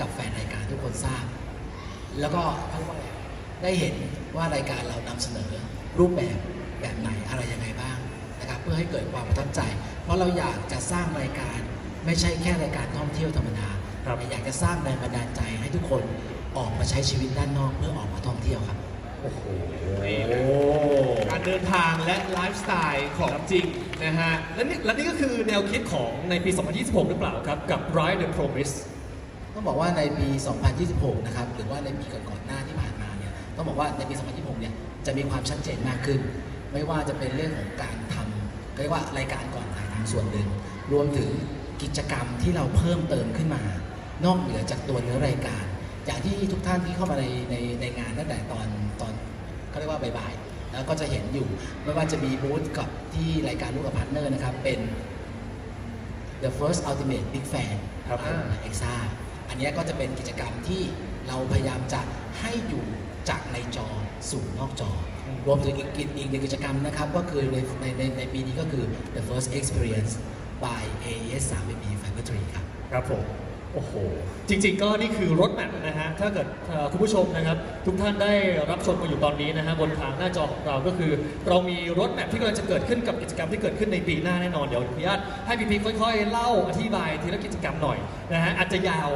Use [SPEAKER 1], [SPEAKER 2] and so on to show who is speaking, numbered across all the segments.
[SPEAKER 1] กับแฟนรายการทุกคนทราบ แล้วก็เขาเรียกว่าอะไรได้เห็นว่ารายการเรานำเสนอรูปแบบแบบไหนอะไรยังไงบ้างนะครับเพื่อให้เกิดความประทับใจ เพราะเราอยากจะสร้างรายการไม่ใช่แค่รายการท่องเที่ยวธรรมดา
[SPEAKER 2] ครับ
[SPEAKER 1] แต่อยากจะสร้างแรงบันดาลใจให้ทุกคนออกมาใช้ชีวิตด้านนอกเพื่อออกมาท่องเที่ยวครับ
[SPEAKER 2] โอ้โห
[SPEAKER 3] นี่นะการเดินทางและไลฟ์สไตล์ของจริงนะฮะ
[SPEAKER 2] และนี่และนี่ก็คือแนวคิดของในปี 2026 หรือเปล่าครับ กับ Ride the Promise
[SPEAKER 1] ต้องบอกว่าในปี 2026 นะครับ หรือว่าในปีก่อนๆหน้าที่ผ่านมาเนี่ย ต้องบอกว่าในปี 2026 เนี่ย จะมีความชัดเจนมากขึ้น ไม่ว่าจะเป็นเรื่องของการทำเรียกว่ารายการก่อนถ่ายทำส่วนหนึ่ง รวมถึงกิจกรรมที่เราเพิ่มเติมขึ้นมา นอกเหนือจากตัวเนื้อรายการ อย่างที่ทุกท่านที่เข้ามาในในในงานตั้งแต่ตอนตอนเขาเรียกว่าบ่ายๆ แล้วก็จะเห็นอยู่ ไม่ว่าจะมีบูธกับที่รายการลูกกับพาร์ทเนอร์นะครับ เป็น The First Ultimate Big Fan
[SPEAKER 2] ครับ
[SPEAKER 1] เอ็กซ่า อันนี้ก็จะเป็นกิจกรรมที่เราพยายามจะให้อยู่จากในจอสู่นอกจอ รวมถึงอีกกิจอีกหนึ่งกิจกรรมนะครับ ก็คือในในในในปีนี้ก็คือ The First Experience by AES 3 b Fiber 3ครับ
[SPEAKER 2] ครับผม โอ้โห จริง ๆ ก็นี่คือรถแมพนะฮะ ถ้าเกิดเอ่อคุณผู้ชมนะครับ ทุกท่านได้รับชมมาอยู่ตอนนี้นะฮะ บนทางหน้าจอของเราก็คือ เรามีรถแมพที่กำลังจะเกิดขึ้นกับกิจกรรมที่เกิดขึ้นในปีหน้าแน่นอน เดี๋ยวออนุญาตให้พี่พีค่อย ๆ เล่าอธิบายทีละกิจกรรมหน่อยนะฮะ อาจจะยาว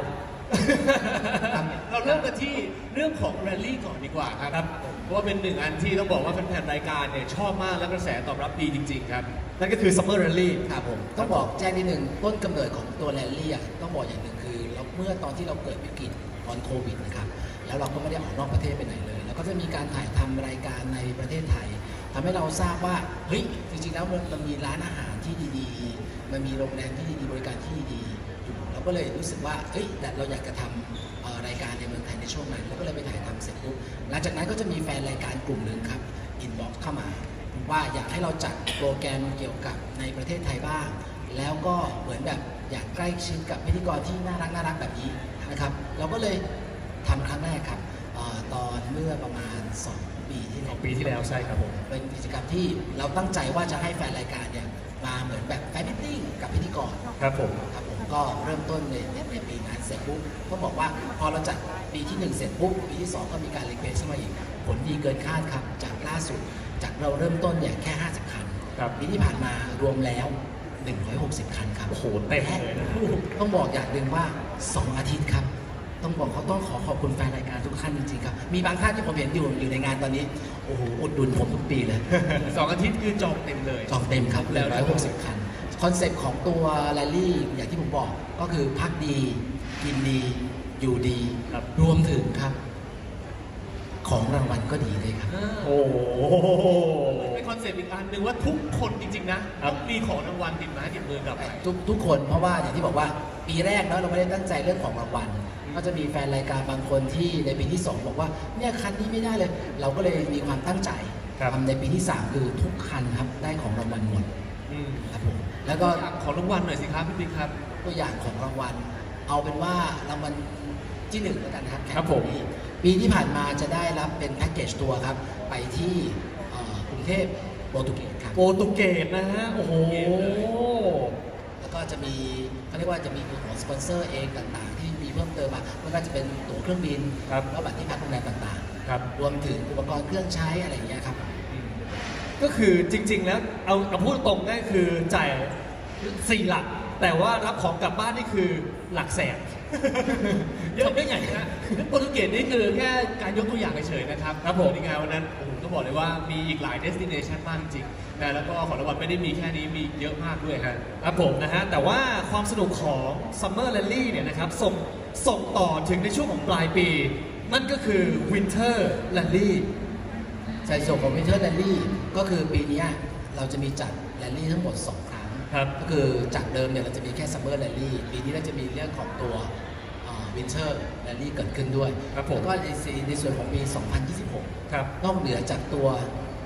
[SPEAKER 3] เราเริ่มกันที่เรื่องของแรลลี่ก่อนดีกว่าครับ
[SPEAKER 2] ครับ
[SPEAKER 3] เพราะว่าเป็นหนึ่งอันที่ต้องบอกว่าแฟนๆรายการเนี่ยชอบมากและกระแสตอบรับดีจริง ๆ ครับ
[SPEAKER 2] นั่นก็คือ Summer Rally
[SPEAKER 1] ครับผม ต้องบอกแจ้งนิดนึงต้นกำเนิดของตัวแรลลี่อะต้องบอกอย่างหนึ่งคือเราเมื่อตอนที่เราเกิดวิกฤตตอนโควิดนะครับ แล้วเราก็ไม่ได้ออกนอกประเทศไปไหนเลย แล้วก็จะมีการถ่ายทำรายการในประเทศไทยทำให้เราทราบว่าเฮ้ยจริงๆแล้วมันมันมีร้านอาหารที่ดีๆ มันมีโรงแรมที่ดีๆบริการที่ดีๆอยู่ เราก็เลยรู้สึกว่าเฮ้ยแต่เราอยากจะทำเอ่อรายการในเมืองไทยในช่วงนั้นเราก็เลยไปถ่ายทำเสร็จปุ๊บหลังจากนั้นก็จะมีแฟนรายการกลุ่มหนึ่งครับอินบ็อกเข้ามา ว่าอยากให้เราจัดโปรแกรมเกี่ยวกับในประเทศไทยบ้าง แล้วก็เหมือนแบบอยากใกล้ชิดกับพิธีกรที่น่ารักน่ารักแบบนี้นะครับ เราก็เลยทำครั้งแรกครับเออตอนเมื่อประมาณ 2 ปีที่
[SPEAKER 2] ข
[SPEAKER 1] แล้
[SPEAKER 2] อ
[SPEAKER 1] ว
[SPEAKER 2] งปีที่แล้วใช่ครับผม
[SPEAKER 1] เป็นกิจกรรมที่เราตั้งใจว่าจะให้แฟนรายการเนี่ยมาเหมือนแบบแฟนมิทติ้งกับพิธีกร
[SPEAKER 2] ครับผม
[SPEAKER 1] ครับผม ก็เริ่มต้นในในในปีนั้นเสร็จปุ๊บก็บอกว่าพอเราจัดปีที่ 1 เสร็จปุ๊บปีที่ 2 ก็มีการรีเควสเข้ามาอีก ผลดีเกินคาดครับ จากล่าสุด จากเราเริ่มต้นเนี่ยแค่ 50 คัน
[SPEAKER 2] ครับ
[SPEAKER 1] ปีที่ผ่านมารวมแล้ว 160 คันครับ
[SPEAKER 2] โอ้โหเต็มเลยนะ
[SPEAKER 1] ต้องบอกอย่างหนึ่งว่า 2 อาทิตย์ครับ ต้องบอกเขาต้องขอขอบคุณแฟนรายการทุกท่านจริงๆครับ มีบางท่านที่ผมเห็นอยู่อยู่ในงานตอนนี้ โอ้โห อุดหนุนผมทุกปีเลย
[SPEAKER 3] สองอาทิตย์คือจองเต็มเลย
[SPEAKER 1] จองเต็มครับ
[SPEAKER 3] แล้
[SPEAKER 1] แล้วว160 คัน คอนเซ็ปต์ของตัวแรลลี่อย่างที่ผมบอกก็คือพักดี กินดีอยู่ดี
[SPEAKER 2] ครับ
[SPEAKER 1] รวมถึงครับ ของรางวัลก็ดีเลยครับ
[SPEAKER 2] โอ้โห
[SPEAKER 3] เป็นคอนเซ็ปต์อีกอันหนึ่งว่าทุกคนจริง ๆ นะครับต้องมีของรางวัลติดไม้ติดมือกลับไป
[SPEAKER 1] ทุกทุกคนเพราะว่าอย่างที่บอกว่าปีแรกเนาะเราไม่ได้ตั้งใจเรื่องของรางวัลก็จะมีแฟนรายการบางคนที่ในปีที่ 2 บอกว่าเนี่ยคันนี้ไม่ได้เลย เราก็เลยมีความตั้งใจ
[SPEAKER 2] ครับ
[SPEAKER 1] ทำในปีที่ 3 คือทุกคันครับได้ของรางวัลหมด
[SPEAKER 3] อืม
[SPEAKER 1] ครับผม แล้วก็
[SPEAKER 3] ขอรางวัลหน่อยสิครับพี่บิ๊กครับ
[SPEAKER 1] ตัวอย่างของรางวัล เอาเป็นว่ารางวัลที่หนึ่งแล้วกันนะครับแข่ง
[SPEAKER 2] ครับผม
[SPEAKER 1] ปีปีที่ผ่านมาจะได้รับเป็นแพ็กเกจตัวร์ครับ ไปที่เอ่อกรุงเทพโปรตุเกสครับ
[SPEAKER 2] โปรตุเกสนะฮะ โอ้โห
[SPEAKER 1] แล้วก็จะมีเขาเรียกว่าจะมีของสปอนเซอร์เองต่างๆ ที่มีเพิ่มเติมมาไม่ว่าจะเป็นตั๋วเครื่องบิน
[SPEAKER 2] ครับ
[SPEAKER 1] แล้วบัตรที่พักโรงแรมต่าง
[SPEAKER 2] ครับ
[SPEAKER 1] ๆ รวมถึงอุปกรณ์เครื่องใช้อะไรอย่างเงี้ยครับ
[SPEAKER 2] ก็คือจริง ๆ แล้วเอาเอาพูดตรงก็คือจ่ายสี่หลัก แต่ว่ารับของกลับบ้านนี่คือหลักแสน
[SPEAKER 3] เยอะได้ไงฮะโปรตุเกสนี่คือแค่การยกตัวอย่างเฉยๆนะครับ
[SPEAKER 2] ครับผม
[SPEAKER 3] ในงานวันนั้นโอ้โหต้องบอกเลยว่ามีอีกหลายเดสติเนชันมากจริงๆนะแล้วก็ของรางวัลไม่ได้มีแค่นี้มีเยอะมากด้วยฮะ
[SPEAKER 2] ครับผมนะฮะแต่ว่าความสนุกของ Summer Rally เนี่ยนะครับส่งส่งต่อถึงในช่วงของปลายปี นั่นก็คือ Winter Rally
[SPEAKER 1] ใส่ส่วนของ Winter Rally ก็คือปีเนี้ยเราจะมีจัดแรลลี่ทั้งหมด 2 ครั้ง
[SPEAKER 2] ครับ
[SPEAKER 1] ก็คือจากเดิมเนี่ยเราจะมีแค่ Summer Rally ปีนี้เราจะมีเรื่องของตัวเอ่อ Winter Rally เกิดขึ้นด้วย
[SPEAKER 2] ครับผม
[SPEAKER 1] แล้วก็ในส่วนในส่วนของปี 2026
[SPEAKER 2] ครับ
[SPEAKER 1] นอกเหนือจากตัว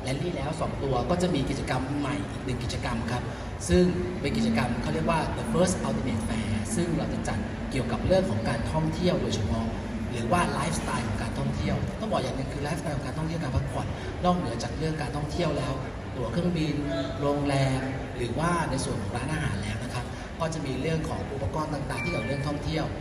[SPEAKER 1] แรลลี่แล้ว 2 ตัวก็จะมีกิจกรรมใหม่อีกหนึ่งกิจกรรมครับ ซึ่งเป็นกิจกรรมเขาเรียกว่า the first ultimate fair ซึ่งเราจะจัดเกี่ยวกับเรื่องของการท่องเที่ยวโดยเฉพาะ หรือว่าไลฟ์สไตล์ของการท่องเที่ยว ต้องบอกอย่างหนึ่งคือไลฟ์สไตล์ของการท่องเที่ยวการพักผ่อนนอกเหนือจากเรื่องการท่องเที่ยวแล้ว ตั๋วเครื่องบิน โรงแรม หรือว่าในส่วนของร้านอาหารแล้วนะครับ ก็จะมีเรื่องของอุปกรณ์ต่างๆ ที่เกี่ยวกับเรื่องท่องเที่ยว